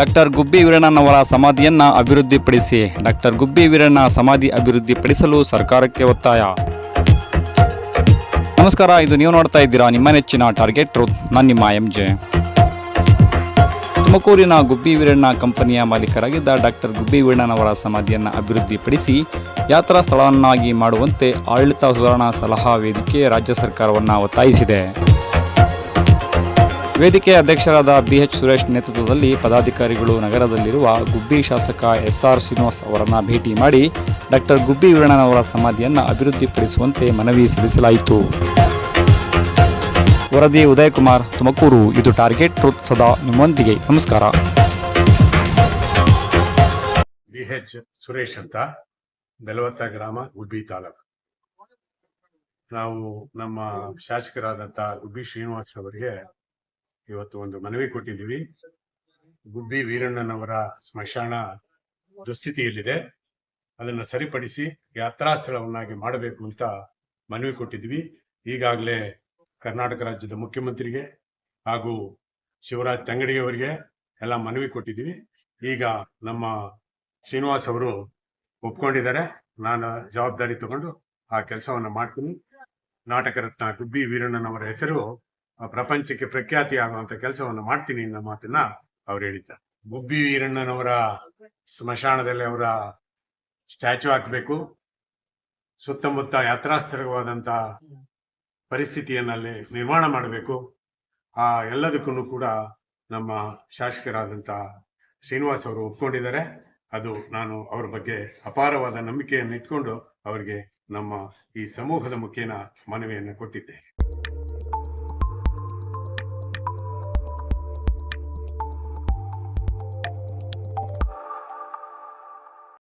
Doctor ಗುಬ್ಬಿ ವೀರಣ್ಣನವರ ಸಮಾಧಿಯನ್ನ ಅಭಿವೃದ್ಧಿಪಡಿಸಿ, doctor Gubbi Veeranna ಸಮಾಧಿ ಅಭಿವೃದ್ಧಿಪಡಿಸಲು ಸರ್ಕಾರಕ್ಕೆ ಒತ್ತಾಯ. ನಮಸ್ಕಾರ, ಇದು ನೀವು ನೋಡ್ತಾ ಇದ್ದೀರಾ ನಿಮ್ಮ ನೆಚ್ಚಿನ ಟಾರ್ಗೆಟ್ ನಾನು ನಿಮ್ಮ ಎಂ ಜೆ ತುಮಕೂರಿನ ಗುಬ್ಬಿ ವೀರಣ್ಣ ಕಂಪನಿಯ ಮಾಲೀಕರಾಗಿದ್ದ ಡಾಕ್ಟರ್ ಗುಬ್ಬಿ ವೀರಣ್ಣನವರ ಸಮಾಧಿಯನ್ನು ಅಭಿವೃದ್ಧಿಪಡಿಸಿ, ಯಾತ್ರಾ ಸ್ಥಳವನ್ನಾಗಿ ಮಾಡುವಂತೆ ಆಡಳಿತ ಸುಧಾರಣಾ ಸಲಹಾ ವೇದಿಕೆ ರಾಜ್ಯ ಸರ್ಕಾರವನ್ನು ಒತ್ತಾಯಿಸಿದೆ. ವೇದಿಕೆ ಅಧ್ಯಕ್ಷರಾದ ಬಿಎಚ್ ಸುರೇಶ್ ನೇತೃತ್ವದಲ್ಲಿ ಪದಾಧಿಕಾರಿಗಳು ನಗರದಲ್ಲಿರುವ ಗುಬ್ಬಿ ಶಾಸಕ ಎಸ್ಆರ್ ಶ್ರೀನಿವಾಸ್ ಅವರನ್ನು ಭೇಟಿ ಮಾಡಿ ಡಾಕ್ಟರ್ ಗುಬ್ಬಿ ವೀರಣ್ಣನವರ ಸಮಾಧಿಯನ್ನು ಅಭಿವೃದ್ಧಿಪಡಿಸುವಂತೆ ಮನವಿ ಸಲ್ಲಿಸಲಾಯಿತು. ವರದಿ ಉದಯಕುಮಾರ್, ತುಮಕೂರು. ಇದು ಟಾರ್ಗೆಟ್ ಟ್ರೂತ್ ಸದಾ ನಿಮ್ಮೊಂದಿಗೆ. ನಮಸ್ಕಾರ. ಬಿಎಚ್ ಸುರೇಶ್ ಅಂತ ಬೆಲವತ್ತ ಗ್ರಾಮ ಗುಬ್ಬಿ ತಾಲೂಕು. ನಾವು ನಮ್ಮ ಶಾಸಕರಾದಂತಹ ಗುಬ್ಬಿ ಶ್ರೀನಿವಾಸ್ ಅವರಿಗೆ ಇವತ್ತು ಒಂದು ಮನವಿ ಕೊಟ್ಟಿದ್ದೀವಿ. ಗುಬ್ಬಿ ವೀರಣ್ಣನವರ ಸ್ಮಶಾನ ದುಸ್ಥಿತಿಯಲ್ಲಿದೆ. ಅದನ್ನು ಸರಿಪಡಿಸಿ ಯಾತ್ರಾ ಸ್ಥಳವನ್ನಾಗಿ ಮಾಡಬೇಕು ಅಂತ ಮನವಿ ಕೊಟ್ಟಿದ್ವಿ ಈಗಾಗಲೇ ಕರ್ನಾಟಕ ರಾಜ್ಯದ ಮುಖ್ಯಮಂತ್ರಿಗೆ ಹಾಗೂ ಶಿವರಾಜ್ ತಂಗಡಿಗೆ ಅವರಿಗೆ ಎಲ್ಲ ಮನವಿ ಕೊಟ್ಟಿದ್ದೀವಿ. ಈಗ ನಮ್ಮ ಶ್ರೀನಿವಾಸ್ ಅವರು ಒಪ್ಕೊಂಡಿದ್ದಾರೆ. ನಾನು ಜವಾಬ್ದಾರಿ ತಗೊಂಡು ಆ ಕೆಲಸವನ್ನ ಮಾಡ್ತೀನಿ. ನಾಟಕ ರತ್ನ ಗುಬ್ಬಿ ವೀರಣ್ಣನವರ ಹೆಸರು ಪ್ರಪಂಚಕ್ಕೆ ಪ್ರಖ್ಯಾತಿ ಆಗುವಂತ ಕೆಲಸವನ್ನು ಮಾಡ್ತೀನಿ ಅನ್ನೋ ಮಾತನ್ನ ಅವ್ರು ಹೇಳಿದ್ದಾರೆ. ಬೊಬ್ಬಿ ವೀರಣ್ಣನವರ ಸ್ಮಶಾನದಲ್ಲಿ ಅವರ ಸ್ಟ್ಯಾಚು ಹಾಕಬೇಕು. ಸುತ್ತಮುತ್ತ ಯಾತ್ರಾ ಸ್ಥಳವಾದಂತ ಪರಿಸ್ಥಿತಿಯನ್ನಲ್ಲಿ ನಿರ್ಮಾಣ ಮಾಡಬೇಕು. ಆ ಎಲ್ಲದಕ್ಕೂ ಕೂಡ ನಮ್ಮ ಶಾಸಕರಾದಂತ ಶ್ರೀನಿವಾಸ್ ಅವರು ಒಪ್ಕೊಂಡಿದ್ದಾರೆ. ಅದು ನಾನು ಅವರ ಬಗ್ಗೆ ಅಪಾರವಾದ ನಂಬಿಕೆಯನ್ನು ಇಟ್ಕೊಂಡು ಅವರಿಗೆ ನಮ್ಮ ಈ ಸಮೂಹದ ಮುಖೇನ ಮನವಿಯನ್ನು ಕೊಟ್ಟಿದ್ದೆ